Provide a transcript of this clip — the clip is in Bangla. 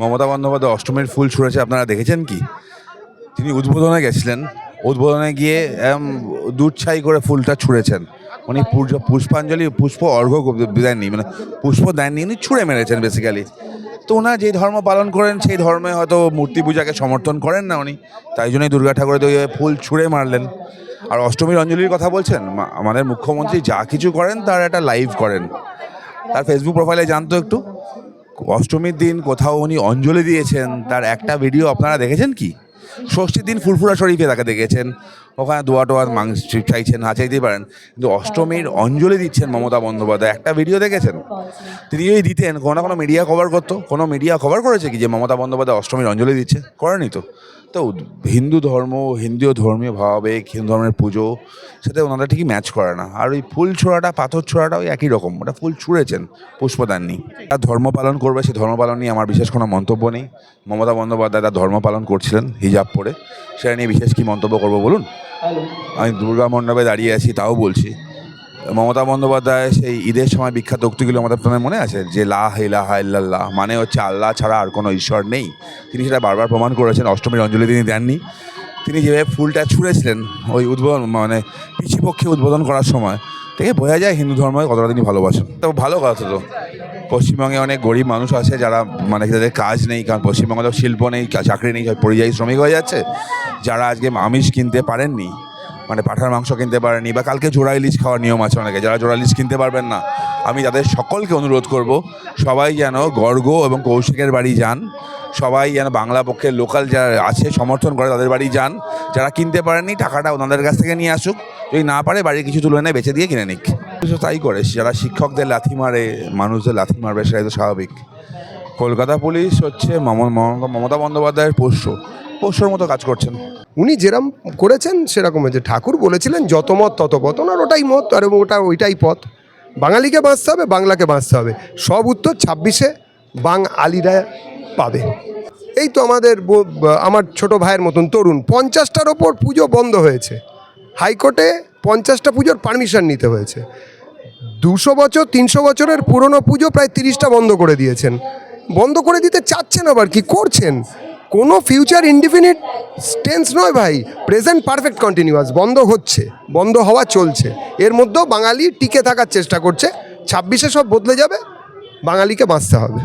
মমতা বন্দ্যোপাধ্যায় অষ্টমীর ফুল ছুঁড়েছে, আপনারা দেখেছেন কি? তিনি উদ্বোধনে গেছিলেন। উদ্বোধনে গিয়ে এরম দুধ ছাই করে ফুলটা ছুঁড়েছেন। উনি পুষ্পাঞ্জলি, পুষ্প অর্ঘ্য দেননি মানে পুষ্প দেননি, উনি ছুঁড়ে মেরেছেন বেসিক্যালি তো ওনার যে ধর্ম পালন করেন, সেই ধর্মে হয়তো মূর্তি পূজাকে সমর্থন করেন না উনি। তাই জন্যই দুর্গা ঠাকুরের ফুল ছুঁড়ে মারলেন। আর অষ্টমীর অঞ্জলির কথা বলছেন আমাদের মুখ্যমন্ত্রী যা কিছু করেন, তার একটা লাইভ করেন। তার ফেসবুক প্রোফাইলে জানতো একটু। অষ্টমীর দিন কোথাও উনি অঞ্জলি দিয়েছেন, তার একটা ভিডিও আপনারা দেখেছেন কি? ষষ্ঠীর দিন ফুরফুরা শরীফে তাকে দেখেছেন, ওখানে দোয়া টোয়ার মাংস চাইছেন না চাইতেই পারেন, কিন্তু অষ্টমীর অঞ্জলি দিচ্ছেন মমতা বন্দ্যোপাধ্যায়। একটা ভিডিও দেখেছেন? তিনি যদি দিতেন, কোনো না কোনো মিডিয়া কভার করতো, কোনো মিডিয়া কভার করেছে কি যে মমতা বন্দ্যোপাধ্যায় অষ্টমীর অঞ্জলি দিচ্ছে? করেনি তো। তো হিন্দু ধর্ম হিন্দু ধর্মীয় ভাবাবেগ, হিন্দু ধর্মের পুজো, সেটা ওনারা ঠিকই ম্যাচ করে না। আর ওই ফুল ছোড়াটা, পাথর ছোড়াটা ওই একই রকম। ওটা ফুল ছুঁড়েছেন পুষ্পদাননি। তার ধর্ম পালন করবে সে ধর্ম পালন নিয়ে আমার বিশেষ কোনো মন্তব্য নেই। মমতা বন্দ্যোপাধ্যায় তার ধর্ম পালন করছিলেন হিজাব পরে। সেটা নিয়ে বিশেষ কী মন্তব্য করব বলুন? আমি দুর্গা মণ্ডপে দাঁড়িয়ে আছি, তাও বলছি। মমতা বন্দ্যোপাধ্যায় সেই ঈদের সময় বিখ্যাত উক্তিগুলো আমাদের আপনার মনে আছে, যে লা ইলাহা ইল্লাল্লাহ মানে হচ্ছে আল্লাহ ছাড়া আর কোনো ঈশ্বর নেই। তিনি সেটা বারবার প্রমাণ করেছেন, অষ্টমীর অঞ্জলি তিনি দেননি। তিনি যেভাবে ফুলটা ছুঁড়েছিলেন ওই উদ্বোধন মানে পিছিপক্ষে উদ্বোধন করার সময়, থেকে বোঝা যায় হিন্দু ধর্মকে কতটা তিনি ভালোবাসেন। তো ভালো কথা তো। পশ্চিমবঙ্গে অনেক গরিব মানুষ আছে যারা মানে যাদের কাজ নেই, কারণ পশ্চিমবঙ্গে তো শিল্প নেই, চাকরি নেই পরিযায়ী শ্রমিক হয়ে যাচ্ছে। যারা আজকে আমিষ কিনতে পারেননি মানে পাঠার মাংস কিনতে পারেনি বা কালকে জোড়া ইলিশ খাওয়ার নিয়ম আছে অনেকে। যারা জোড়া ইলিশ কিনতে পারবেন না, আমি তাদের সকলকে অনুরোধ করব, সবাই যেন গর্গ এবং কৌশিকের বাড়ি যান, সবাই যেন বাংলা পক্ষের লোকাল যারা আছে, সমর্থন করে তাদের বাড়ি যান, যারা কিনতে পারেনি টাকাটা ওনাদের কাছ থেকে নিয়ে আসুক, যদি না পারে বাড়ির কিছু তুলে নেয় বেঁচে দিয়ে কিনে নিক। তাই করে, যারা শিক্ষকদের লাথি মারে, মানুষদের লাথি মারবে সেটাই তো স্বাভাবিক। কলকাতা পুলিশ হচ্ছে মম- মম- মমতা বন্দ্যোপাধ্যায়ের পোষ্য, পোষ্যর মতো কাজ করছেন। উনি যেরম করেছেন, সেরকম যে ঠাকুর বলেছিলেন, যত মত, তত পথ। ওনার ওটাই মত, আর ওটা ওইটাই পথ। বাঙালিকে বাঁচতে হবে, বাংলাকে বাঁচতে হবে। সব উত্তর ছাব্বিশে বাং আলিরা পাবে। এই তো আমাদের আমার ছোট ভাইয়ের মতন তরুণ। পঞ্চাশটার ওপর পুজো বন্ধ হয়েছে। হাইকোর্টে পঞ্চাশটা পুজোর পারমিশন নিতে হয়েছে। দুশো বছর, তিনশো বছরের পুরনো পুজো প্রায় তিরিশটা বন্ধ করে দিয়েছেন। বন্ধ করে দিতে চাচ্ছেন আবার কি করছেন? কোনো ফিউচার ইনডিফিনিট টেন্স নয় ভাই। প্রেজেন্ট পারফেক্ট কন্টিনিউয়াস বন্ধ হচ্ছে, বন্ধ হওয়া চলছে। এর মধ্যেও বাঙালি টিকে থাকার চেষ্টা করছে, ছাব্বিশে সব বদলে যাবে, বাঙালিকে বাঁচতে হবে।